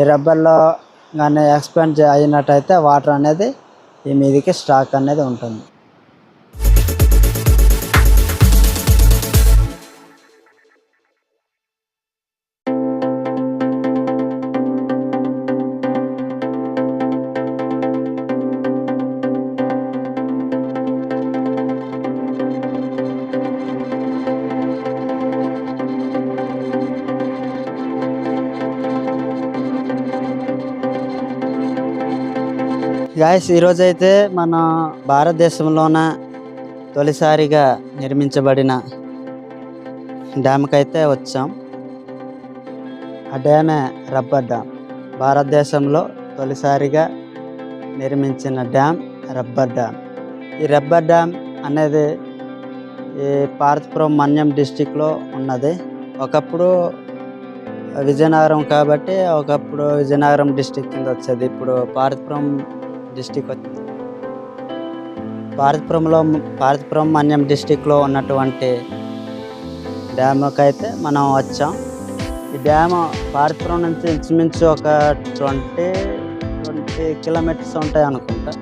ఈ రబ్బర్లో కానీ ఎక్స్పెండ్ అయినట్టయితే వాటర్ అనేది ఈ మీదికి స్టాక్ అనేది ఉంటుంది. గాయస్ ఈరోజైతే మన భారతదేశంలోన తొలిసారిగా నిర్మించబడిన డ్యామ్కైతే అయితే వచ్చాం. ఆ డ్యామే రబ్బర్ డ్యామ్. భారతదేశంలో తొలిసారిగా నిర్మించిన డ్యామ్ రబ్బర్ డ్యామ్. ఈ రబ్బర్ డ్యామ్ అనేది ఈ పార్థపురం మన్యం డిస్టిక్లో ఉన్నది. ఒకప్పుడు విజయనగరం కాబట్టి ఒకప్పుడు విజయనగరం డిస్టిక్ కింద వచ్చేది. ఇప్పుడు పార్థపురం డిస్టిక్ భారతపురంలో భారతపురం మన్యం డిస్టిక్లో ఉన్నటువంటి డ్యామ్కి అయితే మనం వచ్చాం. ఈ డ్యామ్ భారతపురం నుంచి ఇంచుమించు ఒక ట్వంటీ ట్వంటీ కిలోమీటర్స్ ఉంటాయి అనుకుంటా.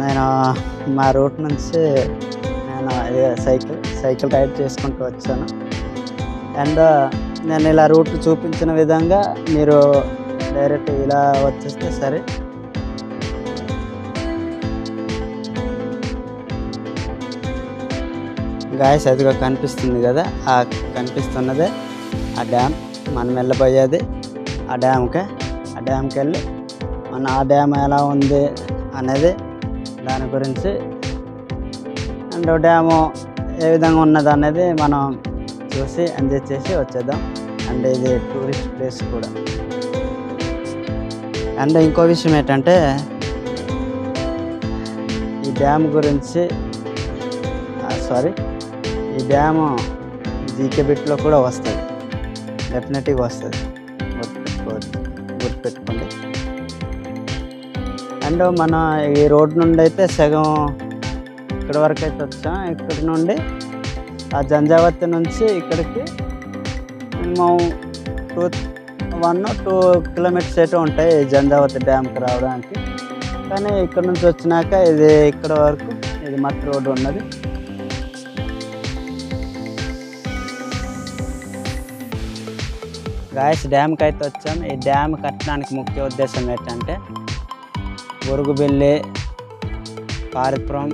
నేను మా రూట్ నుంచి నేను సైకిల్ సైకిల్ రైడ్ చేసుకుంటూ వచ్చాను. అండ్ నేను ఇలా రూట్ చూపించిన విధంగా మీరు డైరెక్ట్ ఇలా వచ్చేస్తే సరే. గాయస్ అదిగా కనిపిస్తుంది కదా. ఆ కనిపిస్తున్నదే ఆ డ్యామ్. మనం వెళ్ళబోయేది ఆ డ్యామ్కే. ఆ డ్యామ్కి వెళ్ళి మన ఆ డ్యామ్ ఎలా ఉంది అనేది దాని గురించి అండ్ డ్యాము ఏ విధంగా ఉన్నది అనేది మనం చూసి ఎంజాయ్ చేసి వచ్చేద్దాం. అండ్ ఇది టూరిస్ట్ ప్లేస్ కూడా. అండ్ ఇంకో విషయం ఏంటంటే ఈ డ్యామ్ గురించి సారీ. డ్యామ్ జీకే బిట్లో కూడా వస్తుంది డెఫినెట్గా వస్తుంది గుర్తుపెట్టుకోవచ్చు గుర్తుపెట్టుకోండి. అండ్ మన ఈ రోడ్ నుండి అయితే సగం ఇక్కడ వరకు అయితే వచ్చాం. ఇక్కడ నుండి ఆ జంజావతి నుంచి ఇక్కడికి minimum two one two kilometres అయితే ఉంటాయి ఈ జంజావతి డ్యామ్కి రావడానికి. కానీ ఇక్కడ నుంచి వచ్చినాక ఇది ఇక్కడ వరకు ఇది మట్టి రోడ్డు ఉన్నది. గాయస్ డ్యామ్కి అయితే వచ్చాం. ఈ డ్యామ్ కట్టడానికి ముఖ్య ఉద్దేశం ఏంటంటే గురుగుబిల్లి పారిపురం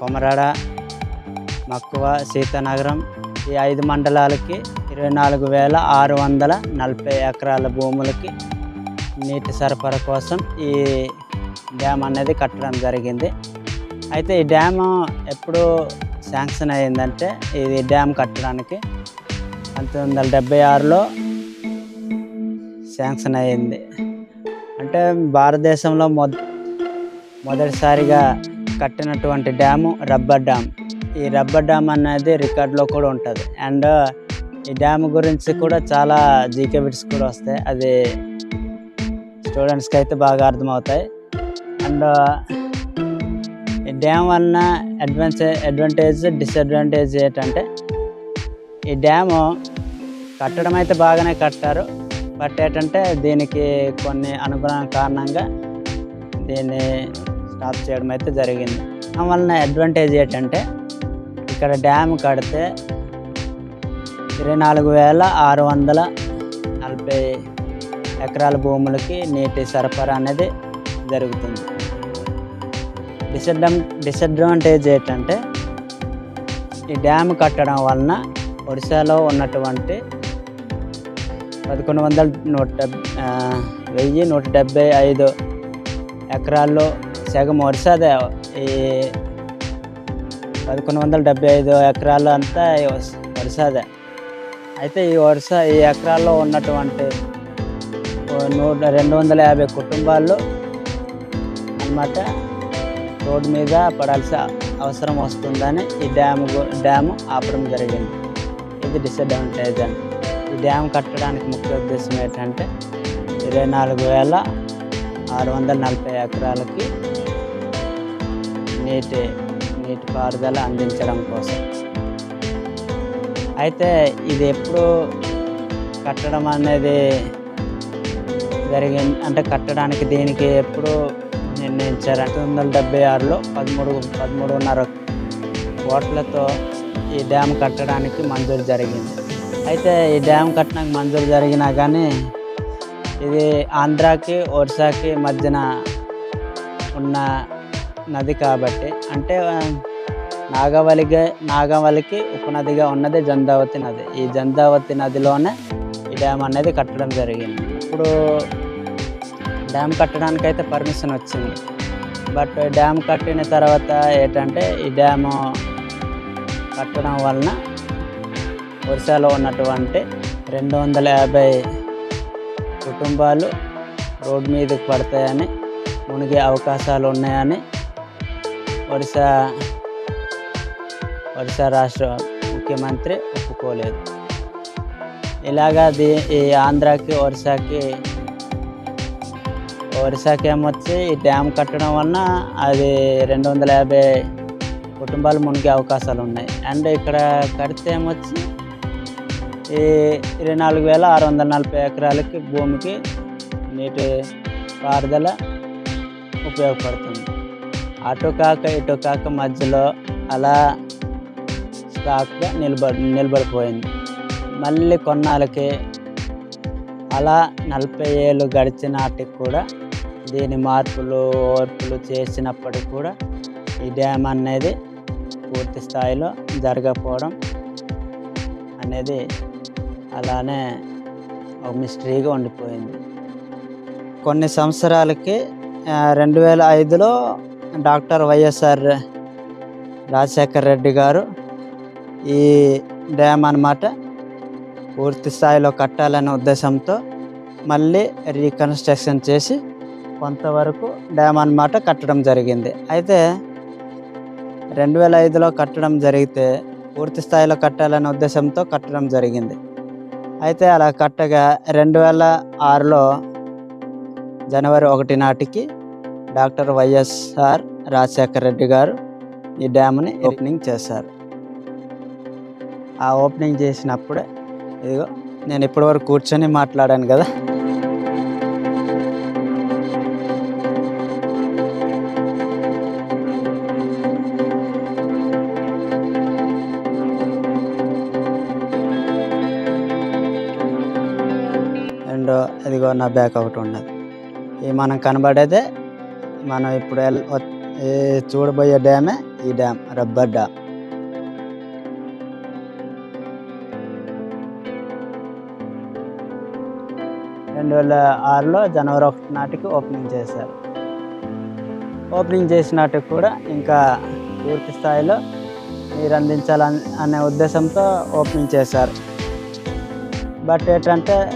కొమరాడ మక్కువ సీతానగరం ఈ ఐదు మండలాలకి ఇరవై నాలుగు వేల ఆరు వందల నలభై ఎకరాల భూములకి నీటి సరఫరా కోసం ఈ డ్యామ్ అనేది కట్టడం జరిగింది. అయితే ఈ డ్యామ్ ఎప్పుడు శాంక్షన్ అయ్యిందంటే ఇది డ్యామ్ కట్టడానికి పంతొమ్మిది వందల డెబ్బై ఆరులో శాంక్షన్ అయ్యింది అంటే భారతదేశంలో మొద మొదటిసారిగా కట్టినటువంటి డ్యాము రబ్బర్ డ్యామ్. ఈ రబ్బర్ డ్యామ్ అనేది రికార్డులో కూడా ఉంటుంది. అండ్ ఈ డ్యామ్ గురించి కూడా చాలా జీకే బిట్స్ కూడా వస్తాయి. అది స్టూడెంట్స్కి అయితే బాగా అర్థమవుతాయి. అండ్ ఈ డ్యామ్ వలన అడ్వాన్స్ అడ్వాంటేజ్ డిసడ్వాంటేజ్ ఏంటంటే ఈ డ్యాము కట్టడం అయితే బాగానే కట్టారు. బట్ ఏంటంటే దీనికి కొన్ని అనుగుణ కారణంగా దీన్ని స్టాప్ చేయడం అయితే జరిగింది. దాని వలన అడ్వాంటేజ్ ఏంటంటే ఇక్కడ డ్యామ్ కడితే ఇరవై నాలుగు వేల ఆరు వందల నలభై ఎకరాల భూములకి నీటి సరఫరా అనేది జరుగుతుంది. డిసడ్వాన్ డిసడ్వాంటేజ్ ఏంటంటే ఈ డ్యామ్ కట్టడం వలన ఒడిశాలో ఉన్నటువంటి పదకొండు వందల నూట వెయ్యి నూట డెబ్బై ఐదు ఎకరాల్లో సగం వరుసదే ఈ పదకొండు వందల డెబ్బై ఐదు ఎకరాలు అంతా ఈ వరుసదే అయితే ఈ వరుస ఈ ఎకరాల్లో ఉన్నటువంటి నూట రెండు వందల యాభై కుటుంబాలు అన్నమాట రోడ్డు మీద పడాల్సిన అవసరం వస్తుందని ఈ డ్యాము డ్యాము ఆపడం జరిగింది. ఇది డిసడ్వాంటేజ్? అని డ్యామ్ కట్టడానికి ముఖ్య ఉద్దేశం ఏంటంటే ఇరవై నాలుగు వేల ఆరు వందల నలభై ఎకరాలకి నీటి నీటి పారుదల అందించడం కోసం. అయితే ఇది ఎప్పుడు కట్టడం అనేది జరిగింది అంటే కట్టడానికి దీనికి ఎప్పుడు నిర్ణయించారు అంటే వందల డెబ్బై ఆరులో పదమూడు పదమూడున్నర కోట్లతో ఈ డ్యామ్ కట్టడానికి మంజూరు జరిగింది. అయితే ఈ డ్యామ్ కట్టడానికి మంజూరు జరిగినా కానీ ఇది ఆంధ్రాకి ఒరిస్సాకి మధ్యన ఉన్న నది కాబట్టి అంటే ఆ, నాగవలిగా నాగవలికి ఉపనదిగా ఉన్నది జందావతి నది. ఈ జందావతి నదిలోనే ఈ డ్యామ్ అనేది కట్టడం జరిగింది. ఇప్పుడు డ్యామ్ కట్టడానికి అయితే పర్మిషన్ వచ్చింది. బట్ డ్యామ్ కట్టిన తర్వాత ఏంటంటే ఈ డ్యాము కట్టడం వలన ఒరిస్సాలో ఉన్నటువంటి రెండు వందల యాభై కుటుంబాలు రోడ్డు మీదకి పడతాయని మునిగే అవకాశాలు ఉన్నాయని ఒరిస్సా ఒరిస్సా రాష్ట్ర ముఖ్యమంత్రి ఒప్పుకోలేదు. ఇలాగా దీ ఈ ఆంధ్రాకి ఒరిస్సాకి ఒరిస్సాకి ఏమొచ్చి ఈ డ్యామ్ కట్టడం వలన అది రెండు వందల యాభై కుటుంబాలు మునిగే అవకాశాలు ఉన్నాయి. అండ్ ఇక్కడ కడితే ఏమొచ్చి ఇరవై నాలుగు వేల ఆరు వందల నలభై ఎకరాలకి భూమికి నీటి పారుదల ఉపయోగపడుతుంది. అటు కాక ఇటు కాక మధ్యలో అలా స్టాక్గా నిలబ నిలబడిపోయింది. మళ్ళీ కొన్నాళ్ళకి అలా నలభై ఏళ్ళు గడిచిన నాటికి కూడా దీని మార్పులు ఓర్పులు చేసినప్పటికి కూడా ఈ డ్యామ్ అనేది పూర్తి స్థాయిలో జరగకపోవడం అనేది అలానే ఒక మిస్టరీగా ఉండిపోయింది. కొన్ని సంవత్సరాలకి రెండు వేల ఐదులో డాక్టర్ వైఎస్ఆర్ రాజశేఖర్ రెడ్డి గారు ఈ డ్యామ్ అన్నమాట పూర్తి స్థాయిలో కట్టాలనే ఉద్దేశంతో మళ్ళీ రీకన్స్ట్రక్షన్ చేసి కొంతవరకు డ్యామ్ అన్నమాట కట్టడం జరిగింది. అయితే రెండు వేల ఐదులో కట్టడం జరిగితే పూర్తి స్థాయిలో కట్టాలనే ఉద్దేశంతో కట్టడం జరిగింది. అయితే అలా కట్టగా రెండు వేల ఆరులో జనవరి ఒకటి నాటికి డాక్టర్ వైఎస్ఆర్ రాజశేఖర్ రెడ్డి గారు ఈ డ్యామ్ని ఓపెనింగ్ చేశారు. ఆ ఓపెనింగ్ చేసినప్పుడే ఇదిగో నేను ఇప్పటివరకు కూర్చొని మాట్లాడాను కదా. ఇదిగో నా బ్యాక్ ఒకటి ఉన్నది. ఈ మనం కనబడేదే మనం ఇప్పుడు ఎల్- ఈ చూడబోయే డ్యామే ఈ డ్యామ్ రబ్బర్ డ్యామ్. రెండు వేల ఆరులో జనవరి ఒకటి నాటికి ఓపెనింగ్ చేశారు. ఓపెనింగ్ చేసినట్టు కూడా ఇంకా పూర్తి స్థాయిలో నీరు అందించాలని అనే ఉద్దేశంతో ఓపెనింగ్ చేశారు. బట్ ఏంటంటే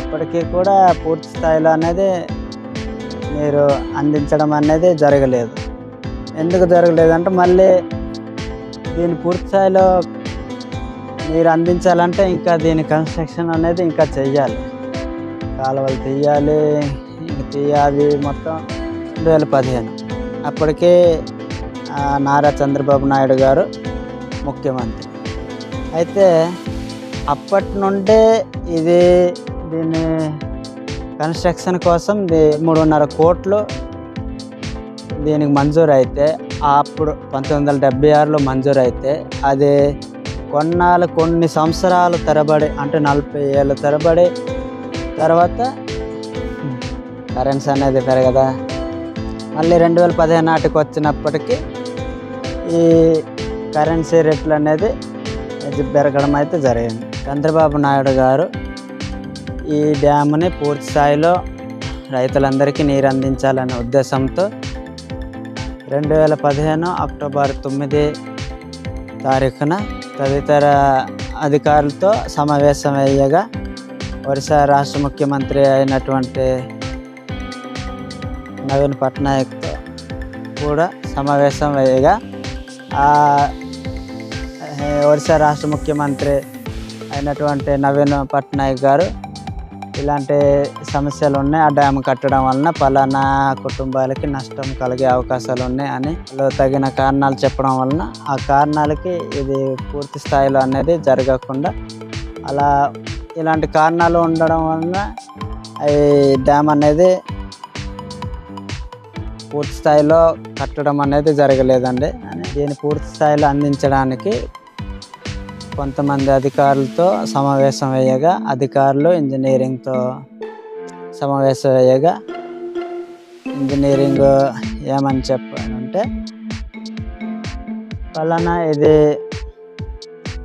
అప్పటికీ కూడా పూర్తి స్థాయిలో అనేది మీరు అందించడం అనేది జరగలేదు. ఎందుకు జరగలేదంటే మళ్ళీ దీని పూర్తి స్థాయిలో మీరు అందించాలంటే ఇంకా దీని కన్స్ట్రక్షన్ అనేది ఇంకా చెయ్యాలి. కాలువలు తీయాలి ఇంక తీయాలి మొత్తం రెండు వేల పదిహేను. అప్పటికే నారా చంద్రబాబు నాయుడు గారు ముఖ్యమంత్రి. అయితే అప్పటి నుండే ఇది దీని కన్స్ట్రక్షన్ కోసం మూడున్నర కోట్లు దీనికి మంజూరు అయితే అప్పుడు పంతొమ్మిది వందల డెబ్బై ఆరులో మంజూరు అయితే అది కొన్నాళ్ళు కొన్ని సంవత్సరాలు తరబడి అంటే నలభై ఏళ్ళ తరబడి తర్వాత కరెన్సీ అనేది పెరగదా? మళ్ళీ రెండు వేల పదిహేను నాటికి వచ్చినప్పటికీ ఈ కరెన్సీ రేట్లు అనేది ఇది పెరగడం అయితే జరిగింది. చంద్రబాబు నాయుడు గారు ఈ డ్యామ్ని పూర్తి స్థాయిలో రైతులందరికీ నీరు అందించాలనే ఉద్దేశంతో రెండు వేల పదిహేను అక్టోబర్ తొమ్మిది తారీఖున తదితర అధికారులతో సమావేశం అయ్యగా ఒరిస్సా రాష్ట్ర ముఖ్యమంత్రి అయినటువంటి నవీన్ పట్నాయక్తో కూడా సమావేశం అయ్యగా ఆ ఒరిస్సా రాష్ట్ర ముఖ్యమంత్రి అయినటువంటి నవీన్ పట్నాయక్ గారు ఇలాంటి సమస్యలు ఉన్నాయి ఆ డ్యామ్ కట్టడం వలన పలానా కుటుంబాలకి నష్టం కలిగే అవకాశాలు ఉన్నాయి అని తగిన కారణాలు చెప్పడం వలన ఆ కారణాలకి ఇది పూర్తి స్థాయిలో అనేది జరగకుండా అలా ఇలాంటి కారణాలు ఉండడం వలన ఈ డ్యామ్ అనేది పూర్తి స్థాయిలో కట్టడం అనేది జరగలేదండి. అని దీన్ని పూర్తి స్థాయిలో అందించడానికి కొంతమంది అధికారులతో సమావేశం అయ్యగా. అధికారులు ఇంజనీరింగ్తో సమావేశం అయ్యగా. ఇంజనీరింగ్ ఏమని చెప్పానంటే పలానా ఇది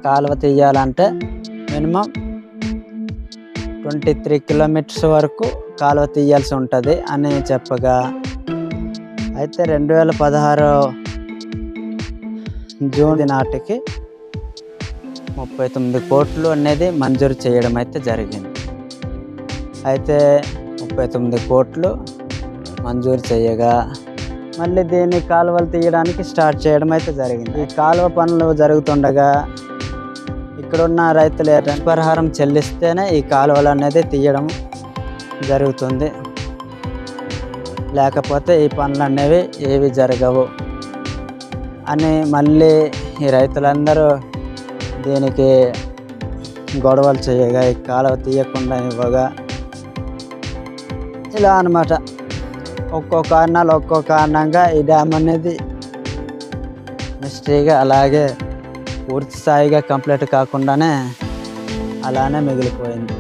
కాలువ తీయాలంటే మినిమం ట్వంటీ త్రీ కిలోమీటర్స్ వరకు కాలువ తీయాల్సి ఉంటుంది అని చెప్పగా. అయితే రెండు వేల పదహారు జూన్ నాటికి ముప్పై తొమ్మిది కోట్లు అనేది మంజూరు చేయడం అయితే జరిగింది. అయితే ముప్పై తొమ్మిది కోట్లు మంజూరు చేయగా మళ్ళీ దీన్ని కాలువలు తీయడానికి స్టార్ట్ చేయడం అయితే జరిగింది. ఈ కాలువ పనులు జరుగుతుండగా ఇక్కడున్న రైతులు పరిహారం చెల్లిస్తేనే ఈ కాలువలు అనేది తీయడం జరుగుతుంది. లేకపోతే ఈ పనులు అనేవి ఏవి జరగవు అని మళ్ళీ ఈ రైతులందరూ దీనికి గొడవలు చేయగా ఈ కాలువ తీయకుండా ఇవ్వగా ఇలా అన్నమాట. ఒక్కో కారణాలు ఒక్కో కారణంగా ఈ డ్యామ్ అనేది మిస్టరీగా అలాగే పూర్తి స్థాయిగా కంప్లీట్ కాకుండానే అలానే మిగిలిపోయింది.